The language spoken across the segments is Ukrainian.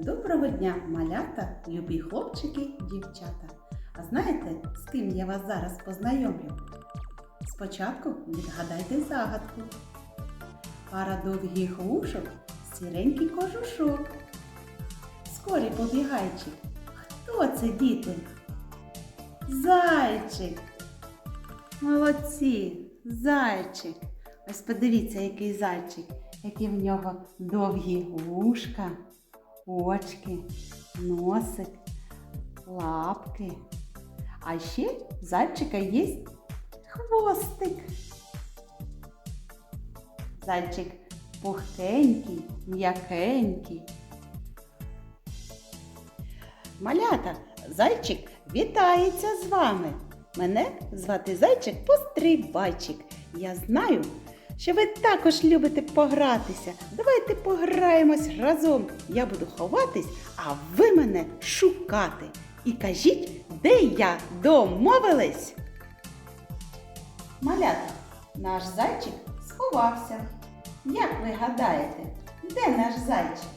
дня, малята, любі хлопчики, дівчата. А знаєте, з ким я вас зараз познайомлю? Спочатку відгадайте загадку. Пара довгих вушок, сіренький кожушок. Скорі побігайчик. Хто це діти? Зайчик. Молодці, зайчик. Ось подивіться, який зайчик, які в нього довгі вушка, очки, носик, лапки. А ще в зайчика є хвостик. Зайчик пухкенький, м'якенький. Малята, зайчик вітається з вами. Мене звати зайчик Пострибайчик. Я знаю, що ви також любите погратися. Давайте пограємось разом. Я буду ховатись, а ви мене шукати. І кажіть, де я домовились? Малята, наш зайчик сховався. Як ви гадаєте, де наш зайчик?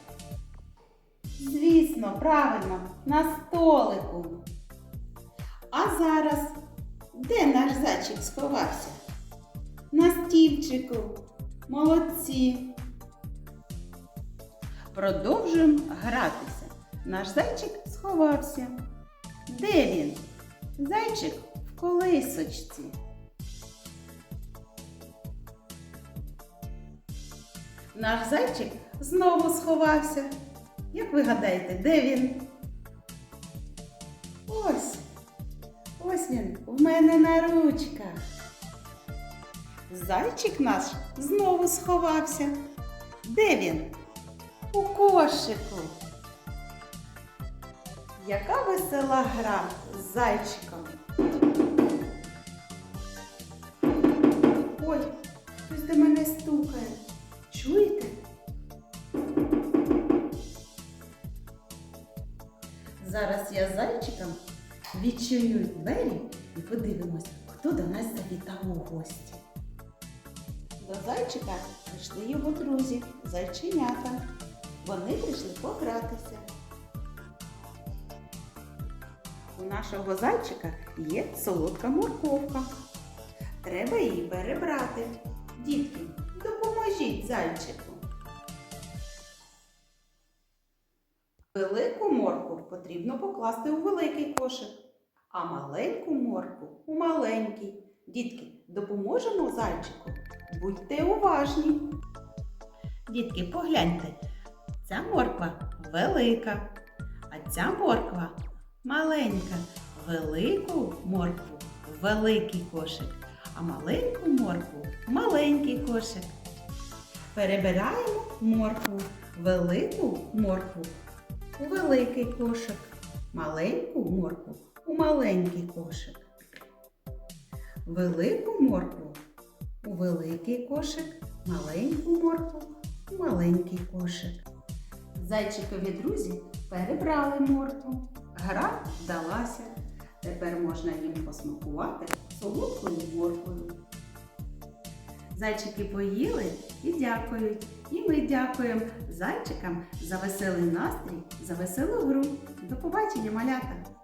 Звісно, правильно, на столику. А зараз де наш зайчик сховався? На стільчику. Молодці. Продовжуємо гратися. Наш зайчик сховався. Де він? Зайчик в колисочці. Наш зайчик знову сховався. Як ви гадаєте, де він? Ось. Ось він в мене на ручках. Зайчик наш знову сховався. Де він? У кошику. Яка весела гра з зайчиком. Ой, хтось до мене стукає. Чуєте? Зараз я зайчиком відчиню двері і подивимось, хто до нас завітав у гості. До зайчика прийшли його друзі, зайченята. Вони прийшли погратися. У нашого зайчика є солодка морковка. Треба її перебрати. Дітки, допоможіть зайчику. Велику морку потрібно покласти у великий кошик, а маленьку морку у маленький. Дітки, допоможемо зайчику. Будьте уважні. Дітки, погляньте, ця морква велика, а ця морква маленька. Велику моркву великий кошик, а маленьку моркву маленький кошик. Перебираємо моркву, велику моркву у великий кошик, маленьку моркву у маленький кошик. Велику моркву у великий кошик, маленьку моркву маленький кошик. Зайчикові друзі перебрали моркву. Гра вдалася. Тепер можна їм посмакувати солодкою морквою. Зайчики поїли і дякують. І ми дякуємо зайчикам за веселий настрій, за веселу гру. До побачення, малята!